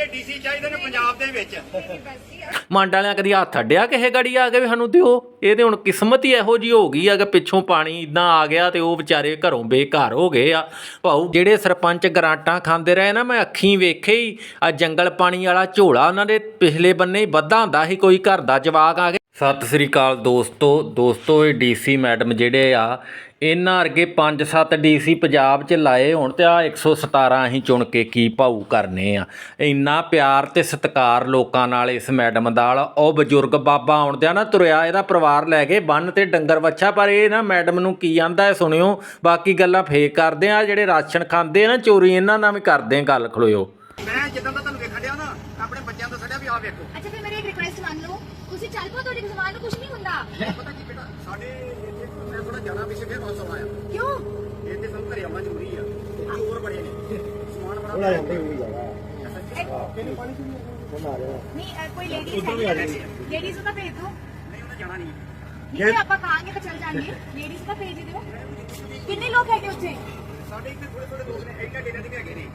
ਜਿਹੇ ਡੀਸੀ ਚਾਹੀਦੇ ਨੇ ਪੰਜਾਬ ਦੇ ਵਿੱਚ। ਮੰਡ ਵਾਲਿਆਂ ਕਦੀ ਹੱਥ ਅੱਡਿਆ ਕਿਸੇ ਗੜੀ ਆ ਕੇ ਵੀ ਸਾਨੂੰ ਦਿਓ? ਇਹ ਤੇ ਹੁਣ ਕਿਸਮਤ ਹੀ ਇਹੋ ਜੀ ਹੋ ਗਈ ਆ ਕਿ ਪਿੱਛੋਂ ਪਾਣੀ ਇਦਾਂ ਆ ਗਿਆ ਤੇ ਉਹ ਵਿਚਾਰੇ ਘਰੋਂ ਬੇਘਰ ਹੋ ਗਏ ਆ। ਭਾਊ, ਜਿਹੜੇ ਸਰਪੰਚ ਗਰਾਂਟਾਂ ਖਾਂਦੇ ਰਹੇ ਨਾ, ਮੈਂ ਅੱਖੀਂ ਵੇਖੇ ਹੀ, ਆ ਜੰਗਲ ਪਾਣੀ ਵਾਲਾ ਝੋਲਾ ਉਹਨਾਂ ਦੇ ਪਿਛਲੇ ਬੰਨੇ ਹੀ ਵੱਧਾ ਹੁੰਦਾ ਸੀ, ਕੋਈ ਘਰ ਦਾ ਜਵਾਕ ਆ ਕੇ ਸਤਿ ਸ੍ਰੀ ਅਕਾਲ ਦੋਸਤੋ। ਦੋਸਤੋ, ਇਹ ਡੀਸੀ ਮੈਡਮ ਜਿਹੜੇ ਆ, ਇਹਨਾਂ ਅਰਗੇ 5-7 ਡੀਸੀ ਪੰਜਾਬ 'ਚ ਲਾਏ ਹੁਣ ਤੇ ਆ 117 ਅਸੀਂ ਚੁਣ ਕੇ ਕੀ ਭਾਊ ਕਰਨੇ ਆ। ਇੰਨਾ ਪਿਆਰ ਤੇ ਸਤਿਕਾਰ ਲੋਕਾਂ ਨਾਲ ਇਸ ਮੈਡਮ ਨਾਲ ਉਹ ਬਜ਼ੁਰਗ ਬਾਬਾ ਆਉਂਦਿਆ ਨਾ ਤੁਰਿਆ, ਇਹਦਾ ਪਰਿਵਾਰ ਲੈ ਕੇ ਬੰਨ ਤੇ ਡੰਗਰ ਵੱਛਾ, ਪਰ ਇਹ ਨਾ ਮੈਡਮ ਨੂੰ ਕੀ ਆਂਦਾ ਹੈ ਸੁਣਿਓ। ਬਾਕੀ ਗੱਲਾਂ ਫੇਕ ਕਰਦੇ ਆ, ਜਿਹੜੇ ਰਾਸ਼ਨ ਖਾਂਦੇ ਆ ਨਾ ਚੋਰੀ, ਇਹਨਾਂ ਨਾਲ ਵੀ ਕਰਦੇ ਗੱਲ, ਖਲੋਇਓ। ਮੈਂ ਜਿੱਦਾਂ ਦਾ ਤੁਹਾਨੂੰ ਵੇਖਣ ਡਿਆ ਨਾ ਆਪਣੇ ਬੱਚਿਆਂ ਤੋਂ ਸੜਿਆ ਵੀ ਆ ਵੇਖੋ। ਅੱਛਾ ਫਿਰ ਮੇਰੀ ਇੱਕ ਰਿਕੁਐਸਟ ਮੰਨ ਲਓ। ਤੁਸੀਂ ਚੱਲ ਪੋ ਤੁਹਾਡੇ ਸਮਾਨ ਨੂੰ ਕੁਝ ਨਹੀਂ ਹੁੰਦਾ। ਪਤਾ ਕੀ ਬੇਟਾ ਸਾਡੇ ਇੱਥੇ ਮੈਂ ਥੋੜਾ ਜ਼ਿਆਦਾ ਪਿੱਛੇ ਫਿਰ ਵਾਪਸ ਆਇਆ ਕਿਉਂ? ਇੱਥੇ ਸਭ ਘਰੇ ਆਉਣਾ ਜ਼ਰੂਰੀ ਆ। ਚੋਰ ਬੜੇ ਨੇ। ਸਮਾਨ ਬੜਾ ਨਹੀਂ ਅ, ਕੋਈ ਲੇਡੀਜ਼ ਹੈ ਲੇਡੀਜ਼ ਨੂੰ ਤਾਂ ਭੇਜ ਦਿਓ। ਨਹੀਂ ਉਹਨੇ ਜਾਣਾ ਨਹੀਂ। ਨਹੀਂ ਆਪਾਂ ਕਹਾਂਗੇ ਤਾਂ ਚੱਲ ਜਾਣਗੇ ਲੇਡੀਜ਼ ਤਾਂ ਭੇਜ ਹੀ ਦਿਓ। ਕਿੰਨੇ ਲੋਕ ਹੈਗੇ ਉੱਥੇ? ਸਾਡੇ ਇੱਥੇ ਥੋੜੇ ਥੋੜੇ ਲੋਕ ਨੇ ਇਹਨਾਂ ਡੇਰੇ ਦੇ ਹੈਗੇ ਨੇ।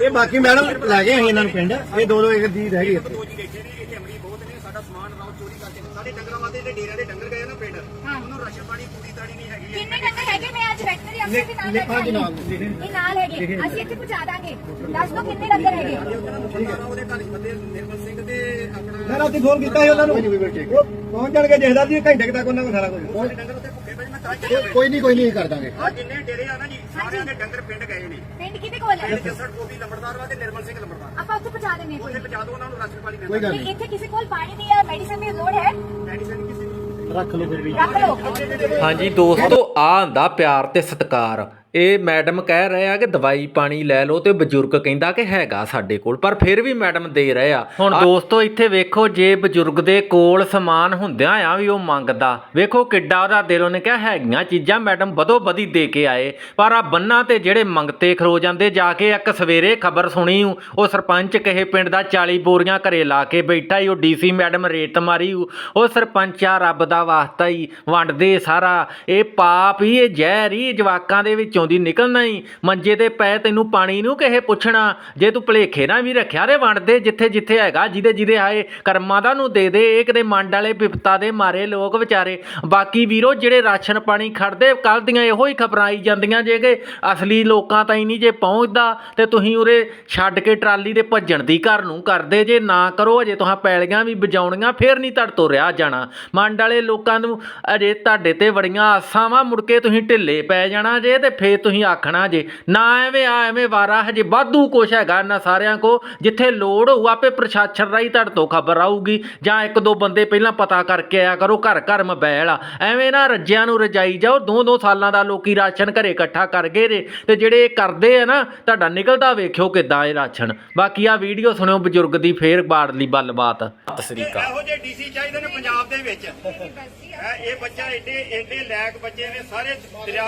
ਇਹ ਬਾਕੀ ਮੈਡਮ ਲੈ ਗਏ ਅਸੀਂ ਇਹਨਾਂ ਨੂੰ ਪਿੰਡ। ਇਹ ਦੋ ਦੋ ਇੱਕ ਦੀ ਰਹਿ ਗਈ ਇੱਕ ਦੋ ਜੀ ਬੈਠੇ ਨੇ ਇੱਥੇ। ਅਮਰੀ ਬਹੁਤ ਨੇ ਸਾਡਾ ਸਮਾਨ ਰਾਉ ਚੋਰੀ ਕਰਕੇ ਸਾਡੇ ਡੰਗਰਾਂ ਵਾਸਤੇ ਜਿਹੜੇ ਡੇਰਿਆਂ ਦੇ ਡੰਗਰ ਗਏ ਨਾ ਪਿੰਡ ਉਹਨੂੰ ਰਾਸ਼ਨ ਪਾਣੀ ਪੂਰੀ ਤਾੜੀ ਨਹੀਂ ਹੈਗੀ ਕਿੰਨੇ ਡੰਗਰ ਹੈਗੇ ਮੈਂ ਅੱਜ ਵੈਟਨਰੀ ਅਫਸਰ ਦੇ ਨਾਲ ਲਿਖਾਂ ਨਾਲ, ਬੈਠਾ ਇਹ ਨਾਲ ਹੈਗੇ। ਅਸੀਂ ਇੱਥੇ ਪਹੁੰਚਾ ਦਾਂਗੇ। ਦੱਸ ਦਿਓ ਕਿੰਨੇ ਡੰਗਰ ਹੈਗੇ? ਉਹਦੇ ਘਰ ਬੰਦੇ ਨਿਰਮਲ ਸਿੰਘ ਤੇ ਮੈਂ ਰਾਤੀ ਫੋਨ ਕੀਤਾ ਸੀ ਉਹਨਾਂ ਨੂੰ। ਉਹ ਪਹੁੰਚ ਜਾਣਗੇ ਦੇਖਦਾ ਜੀ ਘੰਟੇ ਕੁ ਤੱਕ ਉਹਨਾਂ ਕੋਲ ਸਾਰਾ ਕੁਝ। ਕੋਈ ਨਹੀਂ ਕੋਈ ਨਹੀਂ ਕਰ ਦਾਂਗੇ। ਆ ਜਿੰਨੇ ਡੇਰੇ ਆ ਨਾ ਜੀ ਸਾਰਿਆਂ ਦੇ ਡੰਗਰ ਪਿੰਡ ਗਏ ਨੇ। ਪਿੰਡ ਕਿਹਦੇ ਕੋਲ ਹੈ? ਪਿੰਡ ਜੱਸੜ ਗੋਬੀ ਲੰਬੜਦਾਰ ਵਾ ਤੇ ਨਿਰਮਲ ਸਿੰਘ ਲੰਬੜਦਾਰ। ਆਪਾਂ ਉੱਥੇ ਪਹੁੰਚਾ ਦਿੰਦੇ ਹਾਂ ਉੱਥੇ ਪਹੁੰਚਾ ਦਿਓ ਉਹਨਾਂ ਨੂੰ ਰਾਸ਼ਨ ਪਾਣੀ ਕੋਈ ਗੱਲ ਨਹੀਂ ਇੱਥੇ ਕਿਸੇ ਕੋਲ ਪਾਣੀ ਦੀ ਜਾਂ ਮੈਡੀਸਨ ਦੀ ਲੋੜ ਹੈ? ਮੈਡੀਸਨ ਕਿਸੇ ਦੀ ਰੱਖ ਲਓ ਫਿਰ ਵੀ। ਰੱਖ ਲਓ। ਹਾਂਜੀ ਦੋਸਤੋ ਆ ਹੁੰਦਾ ਪਿਆਰ ਤੇ ਸਤਿਕਾਰ। ਇਹ ਮੈਡਮ ਕਹਿ ਰਹੇ ਆ ਕਿ ਦਵਾਈ ਪਾਣੀ ਲੈ ਲਓ ਤੇ ਬਜ਼ੁਰਗ ਕਹਿੰਦਾ ਕਿ ਹੈਗਾ ਸਾਡੇ ਕੋਲ ਪਰ ਫਿਰ ਵੀ ਮੈਡਮ ਦੇ ਰਹੇ ਆ ਹੁਣ ਦੋਸਤੋ ਇੱਥੇ ਵੇਖੋ ਜੇ ਬਜ਼ੁਰਗ ਦੇ ਕੋਲ ਸਮਾਨ ਹੁੰਦਿਆਂ ਆ ਵੀ ਉਹ ਮੰਗਦਾ ਵੇਖੋ ਕਿੱਡਾ ਉਹਦਾ ਦਿਲ ਉਹਨੇ ਕਿਹਾ ਹੈਗੀਆਂ ਚੀਜ਼ਾਂ ਮੈਡਮ ਬਦੋ ਬਦੀ ਦੇ ਕੇ ਆਏ ਪਰ ਆ ਬੰਨਾਂ ਤੇ ਜਿਹੜੇ ਮੰਗਤੇ ਖਲੋ ਜਾਂਦੇ ਜਾ ਕੇ ਇੱਕ ਸਵੇਰੇ ਖਬਰ ਸੁਣੀ ਉਹ ਸਰਪੰਚ ਕਹੇ ਪਿੰਡ ਦਾ 40 ਬੋਰੀਆਂ ਘਰੇ ਲਾ ਕੇ ਬੈਠਾ ਈ ਉਹ ਡੀਸੀ ਮੈਡਮ ਰੇਤ ਮਾਰੀ। ਉਹ ਸਰਪੰਚ ਆ ਰੱਬ ਦਾ ਵਾਸਤਾ ਹੀ ਵੰਡਦੇ ਸਾਰਾ ਇਹ ਪਾਪ ਹੀ ਇਹ ਜ਼ਹਿਰ ਹੀ ਜਵਾਕਾਂ ਦੇ ਵਿੱਚੋਂ ਦੀ ਨਿਕਲਣਾ ਹੀ ਮੰਜੇ ਤੇ ਪੈ ਤੈਨੂੰ ਪਾਣੀ ਨੂੰ ਕਿਹੇ ਪੁੱਛਣਾ? ਜੇ ਤੂੰ ਭਲੇਖੇ ਨਾ ਵੀ ਰੱਖਿਆ ਤੇ ਵੰਡਦੇ ਜਿੱਥੇ ਜਿੱਥੇ ਹੈਗਾ, ਜਿਹਦੇ ਜਿਹਦੇ ਆਏ ਕਰਮਾਂ ਦਾ ਨੂੰ ਦੇ ਦੇ, ਇਹ ਕਿਤੇ ਮੰਡ ਵਾਲੇ ਬਿਪਤਾ ਦੇ ਮਾਰੇ ਲੋਕ ਵਿਚਾਰੇ। ਬਾਕੀ ਵੀਰੋ, ਜਿਹੜੇ ਰਾਸ਼ਨ ਪਾਣੀ ਖੜਦੇ ਕੱਲ ਦੀਆਂ ਇਹੋ ਹੀ ਖਬਰਾਂ ਆਈ ਜਾਂਦੀਆਂ ਜੇ ਅਸਲੀ ਲੋਕਾਂ ਤਾਈਂ ਨਹੀਂ ਜੇ ਪਹੁੰਚਦਾ, ਤੇ ਤੁਸੀਂ ਉਰੇ ਛੱਡ ਕੇ ਟਰਾਲੀ ਦੇ ਭੱਜਣ ਦੀ ਘਰ ਨੂੰ ਕਰਦੇ ਜੇ। ਨਾ ਕਰੋ, ਅਜੇ ਤੁਹਾਂ ਪੈਲੀਆਂ ਵੀ ਵਜਾਉਣੀਆਂ ਫੇਰ ਨਹੀਂ ਤੁਹਾਡੇ ਤੋਂ ਰਿਹਾ ਜਾਣਾ। ਮੰਡ ਵਾਲੇ ਲੋਕਾਂ ਨੂੰ ਅਜੇ ਤੁਹਾਡੇ ਤੇ ਬੜੀਆਂ ਆਸਾਂ ਵਾ, ਮੁੜ ਕੇ ਤੁਸੀਂ ਢਿੱਲੇ ਪੈ ਜਾਣਾ ਜੇ, ਤੇ ਫੇਰ ਤੁਸੀਂ ਆਖਣਾ ਜੇ। ਨਾ ਐਵੇਂ ਆ ਐਵੇਂ ਵਾਰਾ ਹਜੇ ਵਾਧੂ ਕੁਛ ਹੈਗਾ ਇਹਨਾਂ ਸਾਰਿਆਂ ਕੋ ਜਿੱਥੇ ਲੋੜ ਹੋਊ ਆਪੇ ਪ੍ਰਸ਼ਾਸਨ ਰਾਹੀਂ ਤੁਹਾਡੇ ਤੋਂ ਖਬਰ ਆਊਗੀ। ਜਾਂ ਇੱਕ ਦੋ ਬੰਦੇ ਪਹਿਲਾਂ ਪਤਾ ਕਰਕੇ ਆਇਆ ਕਰੋ ਘਰ ਘਰ ਮਬੈਲ ਆ। ਐਵੇਂ ਨਾ ਰੱਜਿਆਂ ਨੂੰ ਰਜਾਈ ਜਾਓ ਦੋ ਦੋ ਸਾਲਾਂ ਦਾ ਲੋਕੀ ਰਾਸ਼ਨ ਘਰੇ ਇਕੱਠਾ ਕਰ ਗਏ ਨੇ। ਤੇ ਜਿਹੜੇ ਇਹ ਕਰਦੇ ਆ ਨਾ ਤੁਹਾਡਾ ਨਿਕਲਦਾ ਵੇਖਿਓ ਕਿਦਾਂ ਇਹ ਰਾਸ਼ਨ। ਬਾਕੀ ਆ ਵੀਡੀਓ ਸੁਣਿਓ ਬਜ਼ੁਰਗ ਦੀ ਫੇਰ ਬਾੜਲੀ ਸ੍ਰੀ ਅਕਾਲ। ਇਹੋ ਜਿਹੇ ਡੀਸੀ ਚਾਹੀਦੇ ਨੇ ਪੰਜਾਬ ਦੇ ਵਿੱਚ। ਇਹ ਇਹ ਬੱਚਾ ਏਡੇ ਏਡੇ ਲੈਕ ਬੱਚੇ ਨੇ ਸਾਰੇ ਦਰਿਆ